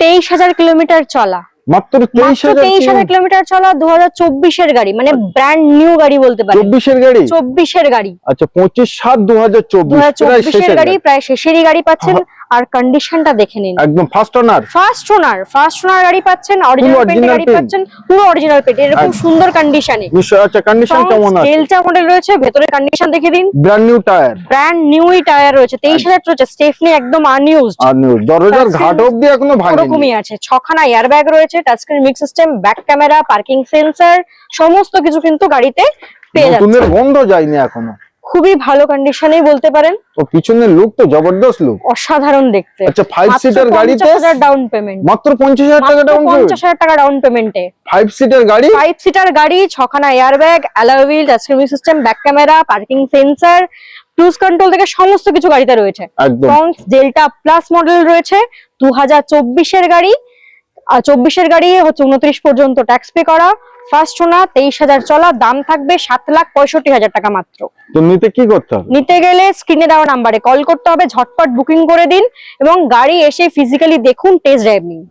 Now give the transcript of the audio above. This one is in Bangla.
তেইশ হাজার কিলোমিটার চলা। মাত্র তেইশ হাজার কিলোমিটার চলা দু হাজার চব্বিশের গাড়ি মানে ব্র্যান্ড নিউ গাড়ি বলতে পারি চব্বিশের গাড়ি? চব্বিশের গাড়ি। আচ্ছা পঁচিশ সাত দু হাজার চব্বিশ হাজার চব্বিশের গাড়ি। প্রায় শেষেরই গাড়ি পাচ্ছেন। আর কন্ডিশনটা দেখে নিন। একদম first owner first owner first owner গাড়ি পাচ্ছেন অরিজিনাল পেন্ট গাড়ি পাচ্ছেন পুরো অরিজিনাল পেন্ট এরকম সুন্দর কন্ডিশনে নিশ্চয় আচ্ছা কন্ডিশন কেমন আছে? ডেল্টা মডেল রয়েছে ভেতরের কন্ডিশন দেখে দিন। ব্র্যান্ড নিউ টায়ার ব্র্যান্ড নিউই টায়ার রয়েছে তেইশ হাজার রয়েছে স্টেফনি একদম আনইউজড নিউ দরজার ঘাট অব্দি এখনও ভাঙেনি। ওরকমই আছে ছখানা এয়ারব্যাগ রয়েছে touchscreen mix system back camera parking sensor সমস্ত কিছু কিন্তু গাড়িতে পেয়ে যাচ্ছে। নতুনের গন্ধ যায়নি এখনও। খুবই ভালো কন্ডিশনেই বলতে পারেন। ও পিছনের লুক তো জবরদস্ত লুক অসাধারণ দেখতে। আচ্ছা ফাইভ সিটার গাড়িতে? ডাউন পেমেন্ট মাত্র পঞ্চাশ হাজার টাকা ডাউন পঞ্চাশ হাজার টাকা ডাউন পেমেন্টে ফাইভ সিটার গাড়ি? ফাইভ সিটার গাড়ি ছখানা airbag alloy wheel touchscreen system back camera parking sensor cruise control থেকে সমস্ত কিছু গাড়িতে রয়েছে। একদম। ডেল্টা প্লাস মডেল রয়েছে। দু হাজার চব্বিশের গাড়ি চব্বিশের গাড়ি হচ্ছে উনত্রিশ পর্যন্ত ট্যাক্স পে করা। ফার্স্ট সোনা তেইশ হাজার চলা দাম থাকবে সাত লাখ পঁয়ষট্টি হাজার টাকা মাত্র। তো নিতে কি করতে হবে? নিতে গেলে স্ক্রিনে দেওয়া নাম্বারে কল করতে হবে ঝটপট বুকিং করে দিন এবং গাড়ি এসে ফিজিক্যালি দেখুন টেস্ট ড্রাইভ নিন।